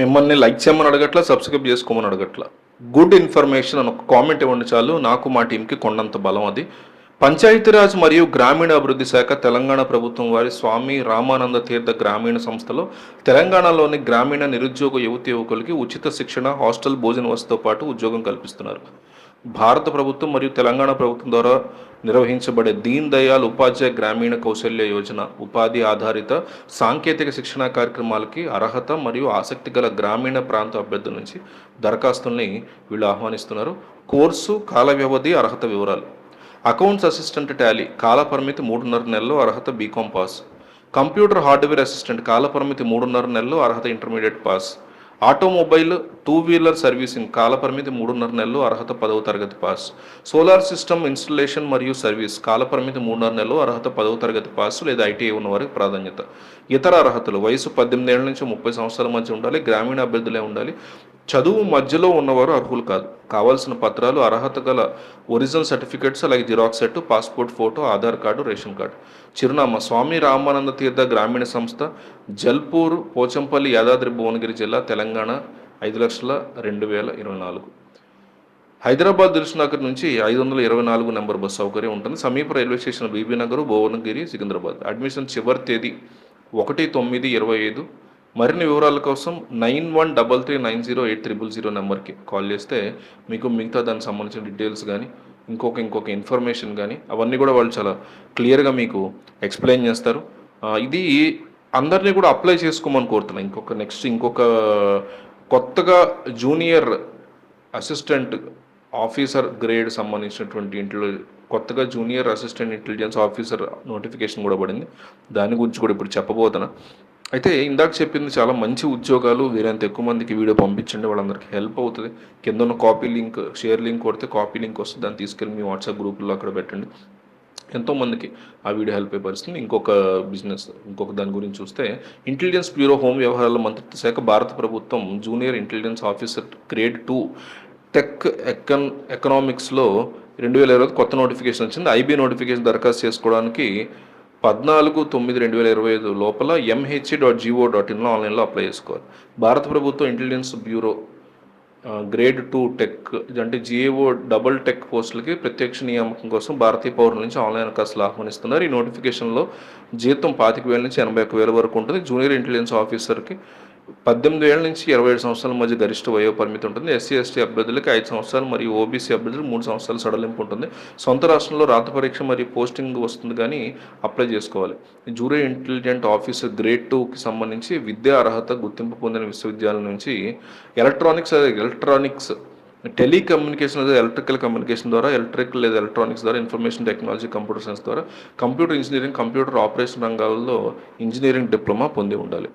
మిమ్మల్ని లైక్ చేయమని అడగట్లా సబ్స్క్రైబ్ చేసుకోమని అడగట్లా. గుడ్ ఇన్ఫర్మేషన్ అని ఒక కామెంట్ ఇవ్వండి చాలు. నాకు మా టీంకి కొండంత బలం అది. పంచాయతీరాజ్ మరియు గ్రామీణ అభివృద్ధి శాఖ తెలంగాణ ప్రభుత్వం వారి స్వామి రామానంద తీర్థ గ్రామీణ సంస్థలో తెలంగాణలోని గ్రామీణ నిరుద్యోగ యువతి యువకులకి ఉచిత శిక్షణ హాస్టల్ భోజన వసతితో పాటు ఉద్యోగం కల్పిస్తున్నారు. భారత ప్రభుత్వం మరియు తెలంగాణ ప్రభుత్వం ద్వారా నిర్వహించబడే దీన్ దయాళ్ ఉపాధ్యాయ గ్రామీణ కౌశల్య యోజన ఉపాధి ఆధారిత సాంకేతిక శిక్షణా కార్యక్రమాలకి అర్హత మరియు ఆసక్తి గల గ్రామీణ ప్రాంత అభ్యర్థుల నుంచి దరఖాస్తుల్ని వీళ్ళు ఆహ్వానిస్తున్నారు. కోర్సు కాల వ్యవధి అర్హత వివరాలు. అకౌంట్స్ అసిస్టెంట్ టాలీ కాల పరిమితి మూడున్నర నెలలు అర్హత B Com pass. Computer hardware assistant కాల పరిమితి మూడున్నర నెలలు అర్హత intermediate pass. Automobile two wheeler servicing కాలపరిమితి మూడున్నర నెలలు అర్హత పదవ తరగతి పాస్. సోలార్ సిస్టమ్ ఇన్స్టలేషన్ మరియు సర్వీస్ కాల పరిమితి మూడున్నర నెలలు అర్హత పదవ తరగతి పాస్ లేదా ఐటీఐ ఉన్న వారికి ప్రాధాన్యత. ఇతర అర్హతలు వయసు పద్దెనిమిది ఏళ్ళ నుంచి ముప్పై సంవత్సరాల మధ్య ఉండాలి గ్రామీణ అభ్యర్థులే ఉండాలి చదువు మధ్యలో ఉన్నవారు అర్హులు కాదు. కావాల్సిన పత్రాలు అర్హత గల ఒరిజినల్ సర్టిఫికెట్స్ అలాగే Xerox set passport photo Aadhaar card ration card. చిరునామా స్వామి రామానంద తీర్థ గ్రామీణ సంస్థ జల్పూర్ పోచంపల్లి యాదాద్రి భువనగిరి జిల్లా తెలంగాణ ఐదు లక్షల రెండు వేల ఇరవై నాలుగు. హైదరాబాద్ దిల్సునగర్ నుంచి ఐదు వందల ఇరవై నాలుగు నెంబర్ బస్ సౌకర్యం ఉంటుంది. సమీప railway station Bibinagar Bhuvanagiri Secunderabad. Admission చివరి తేదీ ఒకటి తొమ్మిది ఇరవై ఐదు. మరిన్ని వివరాల కోసం nine one double three nine zero eight triple zero నెంబర్కి కాల్ చేస్తే మీకు మిగతా దానికి సంబంధించిన డీటెయిల్స్ కానీ ఇంకొక ఇంకొక ఇన్ఫర్మేషన్ కానీ అవన్నీ కూడా వాళ్ళు చాలా క్లియర్గా మీకు ఎక్స్ప్లెయిన్ చేస్తారు. ఇది అందరినీ కూడా అప్లై చేసుకోమని కోరుతున్నాను ఇంకొక నెక్స్ట్ ఇంకొక కొత్తగా జూనియర్ అసిస్టెంట్ ఆఫీసర్ గ్రేడ్ సంబంధించినటువంటి ఇంట్లో కొత్తగా junior assistant intelligence officer notification కూడా పడింది. దాని గురించి కూడా ఇప్పుడు చెప్పబోతున్నా. అయితే ఇందాక చెప్పింది చాలా మంచి ఉద్యోగాలు వీరంత ఎక్కువ మందికి వీడియో పంపించండి వాళ్ళందరికీ హెల్ప్ అవుతుంది. కింద ఉన్న కాపీ లింక్ షేర్ లింక్ కొడితే కాపీ లింక్ వస్తుంది దాన్ని తీసుకెళ్ళి మీ వాట్సాప్ గ్రూపుల్లో అక్కడ పెట్టండి. ఎంతోమందికి ఆ వీడియో హెల్ప్ అయ్యే పరిస్థితుంది ఇంకొక బిజినెస్ ఇంకొక దాని గురించి చూస్తే ఇంటెలిజెన్స్ బ్యూరో హోమ్ వ్యవహారాల మంత్రిత్వ శాఖ భారత ప్రభుత్వం junior intelligence officer grade two tech econ ఎకనామిక్స్లో రెండు వేల ఇరవై కొత్త నోటిఫికేషన్ వచ్చింది. ఐబీ నోటిఫికేషన్ దరఖాస్తు చేసుకోవడానికి పద్నాలుగు తొమ్మిది రెండు వేల ఇరవై ఐదు లోపల ఎంహెచ్ఏ డాట్ జీఓ డాట్ ఇన్లో ఆన్లైన్లో అప్లై చేసుకోవాలి. భారత ప్రభుత్వం intelligence bureau grade two tech అంటే జిఏఓ డబుల్ టెక్ పోస్టులకి ప్రత్యక్ష నియామకం కోసం భారతీయ పౌరుల నుంచి ఆన్లైన్ దరఖాస్తులు ఆహ్వానిస్తున్నారు. ఈ నోటిఫికేషన్లో జీతం పాతిక వేల నుంచి ఎనభై ఒక్క వేల వరకు ఉంటుంది. జూనియర్ ఇంటెలిజెన్స్ ఆఫీసర్కి పద్దెనిమిది ఏళ్ళ నుంచి ఇరవై ఏడు సంవత్సరాల మధ్య గరిష్ట వయో పరిమితి ఉంటుంది. ఎస్సీ ఎస్టీ అభ్యర్థులకి ఐదు సంవత్సరాలు మరియు ఓబీసీ అభ్యర్థులకు మూడు సంవత్సరాల సడలింపు ఉంటుంది. సొంత రాష్ట్రంలో రాత పరీక్ష మరియు పోస్టింగ్ వస్తుంది కానీ అప్లై చేసుకోవాలి. జూనియర్ ఇంటెలిజెంట్ ఆఫీసర్ గ్రేడ్ టూకి సంబంధించి విద్యా అర్హత గుర్తింపు పొందిన విశ్వవిద్యాలయం నుంచి ఎలక్ట్రానిక్స్ ఎలక్ట్రానిక్స్ టెలికమ్యూనికేషన్ లేదా ఎలక్ట్రికల్ కమ్యూనికేషన్ ద్వారా ఎలక్ట్రికల్ లేదా ఎలక్ట్రానిక్స్ ద్వారా ఇన్ఫర్మేషన్ టెక్నాలజీ కంప్యూటర్ సైన్స్ ద్వారా కంప్యూటర్ ఇంజనీరింగ్ కంప్యూటర్ ఆపరేషన్ రంగాల్లో ఇంజనీరింగ్ డిప్లొమా పొంది ఉండాలి.